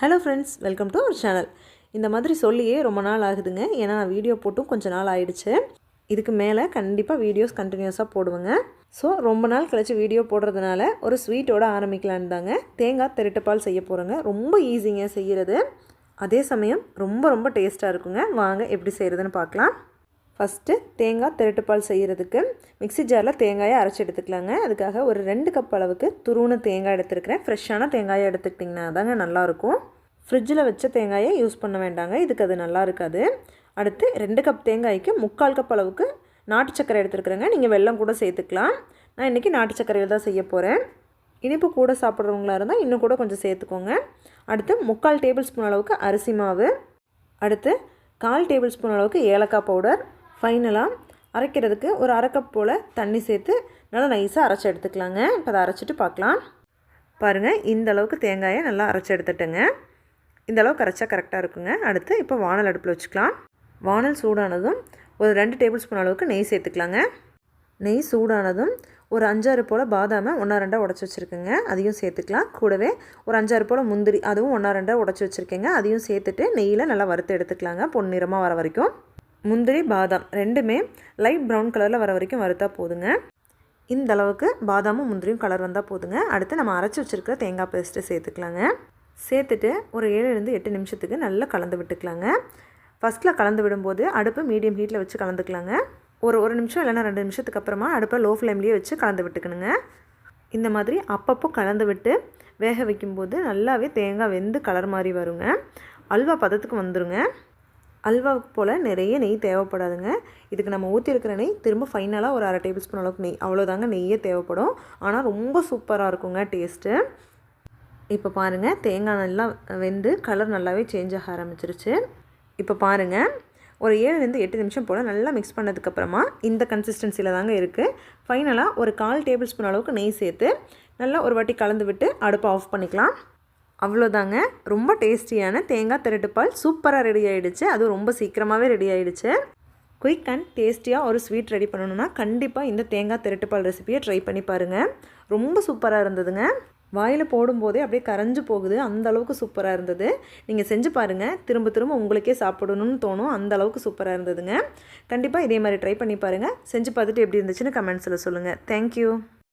Hello friends welcome to our channel இந்த மாதிரி சொல்லியே ரொம்ப நாள் ஆகுதுங்க. ஏன்னா நான் வீடியோ போட்டும் கொஞ்ச நாள் ஆயிடுச்சு. இதுக்கு மேலே கண்டிப்பாக வீடியோஸ் கண்டினியூஸாக போடுவேங்க. ஸோ ரொம்ப நாள் கழித்து வீடியோ போடுறதுனால ஒரு ஸ்வீட்டோட ஆரம்பிக்கலான்னு தாங்க. தேங்காய் திரட்டுப்பால் செய்ய போகிறேங்க ரொம்ப ஈஸிங்க செய்கிறது அதே சமயம் ரொம்ப ரொம்ப டேஸ்ட்டாக இருக்குங்க. வாங்க எப்படி செய்கிறதுன்னு பார்க்கலாம். ஃபஸ்ட்டு தேங்காய் திரட்டுப்பால் செய்கிறதுக்கு மிக்ஸி ஜாரில் தேங்காயை அரைச்சி எடுத்துக்கலாங்க. அதுக்காக ஒரு ரெண்டு கப் அளவுக்கு துருவன தேங்காய் எடுத்துருக்கிறேன். ஃப்ரெஷ்ஷான தேங்காயை எடுத்துக்கிட்டிங்கன்னா தாங்க நல்லாயிருக்கும். ஃப்ரிட்ஜில் வச்ச தேங்காயை யூஸ் பண்ண வேண்டாங்க. இதுக்கு அது நல்லா இருக்காது. அடுத்து ரெண்டு கப் தேங்காய்க்கு முக்கால் கப் அளவுக்கு நாட்டு சக்கரை எடுத்துருக்குறேங்க. நீங்கள் வெல்லம் கூட சேர்த்துக்கலாம். நான் இன்றைக்கி நாட்டு சக்கரையில் தான் செய்ய போகிறேன். இனிப்பு கூட சாப்பிட்றவங்களா இருந்தால் இன்னும் கூட கொஞ்சம் சேர்த்துக்கோங்க. அடுத்து முக்கால் டேபிள் ஸ்பூன் அளவுக்கு அரிசி மாவு. அடுத்து கால் டேபிள் ஸ்பூன் அளவுக்கு ஏலக்காய் பவுடர். ஃபைனலாக அரைக்கிறதுக்கு ஒரு அரைக்கப் போல் தண்ணி சேர்த்து நல்லா நைஸாக அரைச்சி எடுத்துக்கலாங்க. இப்போ அதை அரைச்சிட்டு பார்க்கலாம். பாருங்கள் இந்த அளவுக்கு தேங்காயை நல்லா அரைச்சி எடுத்துட்டேங்க. இந்த அளவுக்கு அரைச்சா கரெக்டாக இருக்குங்க. அடுத்து இப்போ வானல் அடுப்பில் வச்சுக்கலாம். வானல் சூடானதும் ஒரு ரெண்டு டேபிள் ஸ்பூன் அளவுக்கு நெய் சேர்த்துக்கலாங்க. நெய் சூடானதும் ஒரு அஞ்சாறு போல் பாதாமை ஒன்றா ரெண்டாக உடச்சி வச்சுருக்கேங்க. அதையும் சேர்த்துக்கலாம். கூடவே ஒரு அஞ்சாறு போல் முந்திரி அதுவும் ஒன்றா ரெண்டாக உடச்சி வச்சுருக்கேங்க. அதையும் சேர்த்துட்டு நெய்யில் நல்லா வறுத்து எடுத்துக்கலாங்க. பொன்னிறமாக வர வரைக்கும். முந்திரி பாதாம் ரெண்டுமே லைட் ப்ரௌன் கலரில் வர வரைக்கும் வறுத்தா போதுங்க. இந்த அளவுக்கு பாதாமும் முந்திரியும் கலர் வந்தால் போதுங்க. அடுத்து நம்ம அரைச்சி வச்சுருக்கிற தேங்காய் பேஸ்ட்டு சேர்த்துக்கலாங்க. சேர்த்துட்டு ஒரு ஏழுலேருந்து எட்டு நிமிஷத்துக்கு நல்லா கலந்து விட்டுக்கலாங்க. ஃபஸ்ட்டில் கலந்து விடும்போது அடுப்பு மீடியம் ஹீட்டில் வச்சு கலந்துக்கலாங்க. ஒரு ஒரு நிமிஷம் இல்லைன்னா ரெண்டு நிமிஷத்துக்கு அப்புறமா அடுப்பை லோ ஃப்ளேம்லேயே வச்சு கலந்து விட்டுக்கணுங்க. இந்த மாதிரி அப்பப்போ கலந்து விட்டு வேக வைக்கும்போது நல்லாவே தேங்காய் வெந்து கலர் மாதிரி வருங்க. அல்வா பதத்துக்கு வந்துடுங்க அல்வாவுக்கு போல் நிறைய நெய் தேவைப்படாதுங்க. இதுக்கு நம்ம ஊற்றிருக்கிற நெய் திரும்ப ஃபைனலாக ஒரு அரை டேபிள் ஸ்பூன் அளவுக்கு நெய். அவ்வளோதாங்க நெய்யே தேவைப்படும். ஆனால் ரொம்ப சூப்பராக இருக்குங்க டேஸ்ட்டு இப்போ பாருங்கள் தேங்காய் நல்லா வெந்து கலர் நல்லாவே சேஞ்ச் ஆக ஆரம்பிச்சிருச்சு. இப்போ பாருங்கள் ஒரு ஏழுலேருந்து எட்டு நிமிஷம் போல் நல்லா மிக்ஸ் பண்ணதுக்கப்புறமா இந்த கன்சிஸ்டன்சியில் தாங்க இருக்குது ஃபைனலாக ஒரு கால் டேபிள் ஸ்பூன் அளவுக்கு நெய் சேர்த்து நல்லா ஒரு வாட்டி கலந்து விட்டு அடுப்பை ஆஃப் பண்ணிக்கலாம். அவ்வளோதாங்க. ரொம்ப டேஸ்டியான தேங்காய் திரட்டுப்பால் சூப்பராக ரெடி ஆகிடுச்சு அதுவும் ரொம்ப சீக்கிரமாகவே ரெடி ஆகிடுச்சு குயிக் அண்ட் டேஸ்டியாக ஒரு ஸ்வீட் ரெடி பண்ணணுன்னா கண்டிப்பாக இந்த தேங்காய் திரட்டுப்பால் ரெசிபியை ட்ரை பண்ணி பாருங்கள் ரொம்ப சூப்பராக இருந்ததுங்க. வாயில் போடும்போதே அப்படியே கரைஞ்சு போகுது. அந்த அளவுக்கு சூப்பராக இருந்தது. நீங்கள் செஞ்சு பாருங்கள் திரும்ப திரும்ப உங்களுக்கே சாப்பிடணும்னு தோணும். அந்த அளவுக்கு சூப்பராக இருந்ததுங்க. கண்டிப்பாக இதே மாதிரி ட்ரை பண்ணி பாருங்கள் செஞ்சு பார்த்துட்டு எப்படி இருந்துச்சுன்னு கமெண்ட்ஸில் சொல்லுங்கள் தேங்க்யூ